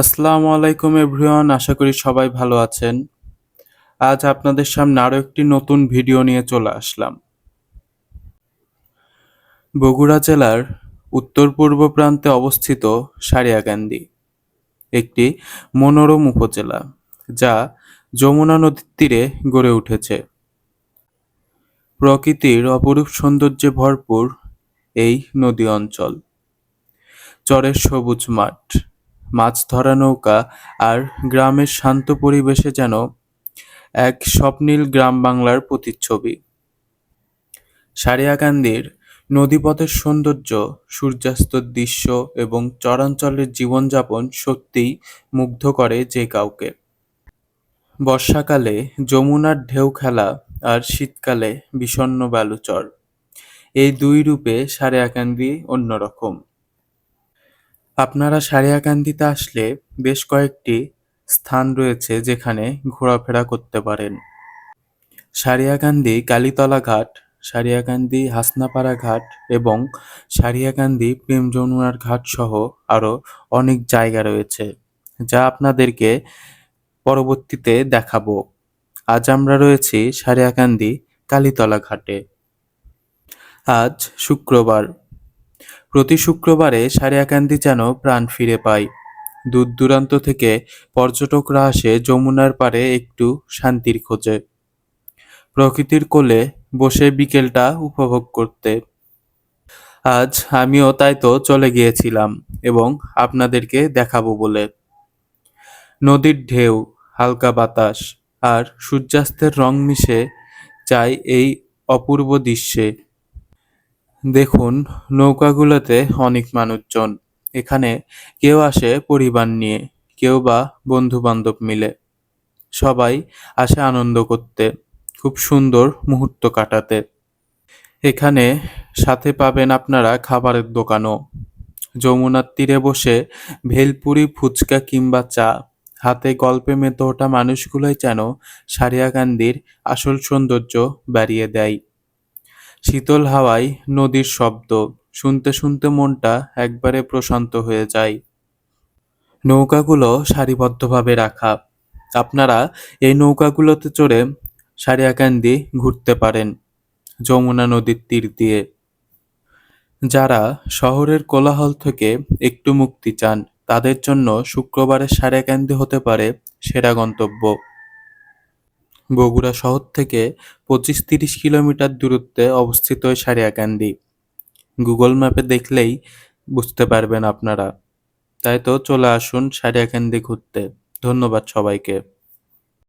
আসসালামু আলাইকুম এভরিওয়ান, আশা করি সবাই ভালো আছেন। আজ আপনাদের সামনে আরও একটি নতুন ভিডিও নিয়ে চলে আসলাম। বগুড়া জেলার উত্তর পূর্ব প্রান্তে অবস্থিত সারিয়াকান্দি একটি মনোরম উপজেলা যা যমুনা নদীর তীরে গড়ে উঠেছে। প্রকৃতির অপরূপ সৌন্দর্যে ভরপুর এই নদী অঞ্চল, চরের সবুজ মাঠ। মাছ ধরা নৌকা আর গ্রামের শান্ত পরিবেশে যেন এক স্বপ্নীল গ্রাম বাংলার প্রতিচ্ছবি। সারিয়াকান্দির নদীপথের সৌন্দর্য সূর্যাস্তর দৃশ্য এবং চরাঞ্চলের জীবনযাপন সত্যিই মুগ্ধ করে যে কাউকে। বর্ষাকালে যমুনার ঢেউ খেলা আর শীতকালে বিষণ্ণ বালুচর। এই দুই রূপে সারিয়াকান্দি অন্যরকম। আপনারা সারিয়াকান্দিতে আসলে বেশ কয়েকটি স্থান রয়েছে যেখানে ঘোরাফেরা করতে পারেন। সারিয়াকান্দি কালীতলা ঘাট, সারিয়াকান্দি হাসনাপাড়া ঘাট এবং সারিয়াকান্দি প্রেম যমুনার ঘাট সহ আরও অনেক জায়গা রয়েছে, যা আপনাদেরকে পরবর্তীতে দেখাবো। আজ আমরা রয়েছি সারিয়াকান্দি কালীতলা ঘাটে। আজ শুক্রবার প্রতি শুক্রবারে সারিয়াকান্দি যেন প্রাণ ফিরে পায়। দূর দূরান্ত থেকে পর্যটকরা আসে যমুনার পারে একটু শান্তির খোঁজে। প্রকৃতির কোলে বসে বিকেলটা উপভোগ করতে। আজ আমিও তাই তো চলে গিয়েছিলাম এবং আপনাদেরকে দেখাবো বলে। নদীর ঢেউ, হালকা বাতাস আর সূর্যাস্তের রং মিশে যায় এই অপূর্ব দৃশ্যে। দেখুন, নৌকাগুলোতে অনেক মানুষজন। এখানে কেউ আসে পরিবার নিয়ে, কেউ বা বন্ধু বান্ধব মিলে। সবাই আসে আনন্দ করতে, খুব সুন্দর মুহূর্ত কাটাতে। এখানে সাথে পাবেন আপনারা খাবারের দোকানও। যমুনার তীরে বসে ভেলপুরি, ফুচকা কিংবা চা। হাতে গল্পে মেতে ওঠা মানুষগুলোই যেন সারিয়াকান্দির আসল সৌন্দর্য বাড়িয়ে দেয়। শীতল হাওয়ায় নদীর শব্দ শুনতে শুনতে মনটা একবারে প্রশান্ত হয়ে যায়। নৌকাগুলো সারিবদ্ধভাবে রাখা। আপনারা এই নৌকাগুলোতে চড়ে সারিয়াকান্দি ঘুরতে পারেন যমুনা নদীর তীর দিয়ে। যারা শহরের কোলাহল থেকে একটু মুক্তি চান, তাদের জন্য শুক্রবারের সারিয়াকান্দি হতে পারে সেরা গন্তব্য। বগুড়া শহর থেকে পঁচিশ তিরিশ কিলোমিটার দূরত্বে অবস্থিত সারিয়াকান্দি। গুগল ম্যাপে দেখলেই বুঝতে পারবেন আপনারা। তাই তো চলে আসুন সারিয়াকান্দি ঘুরতে। ধন্যবাদ সবাইকে।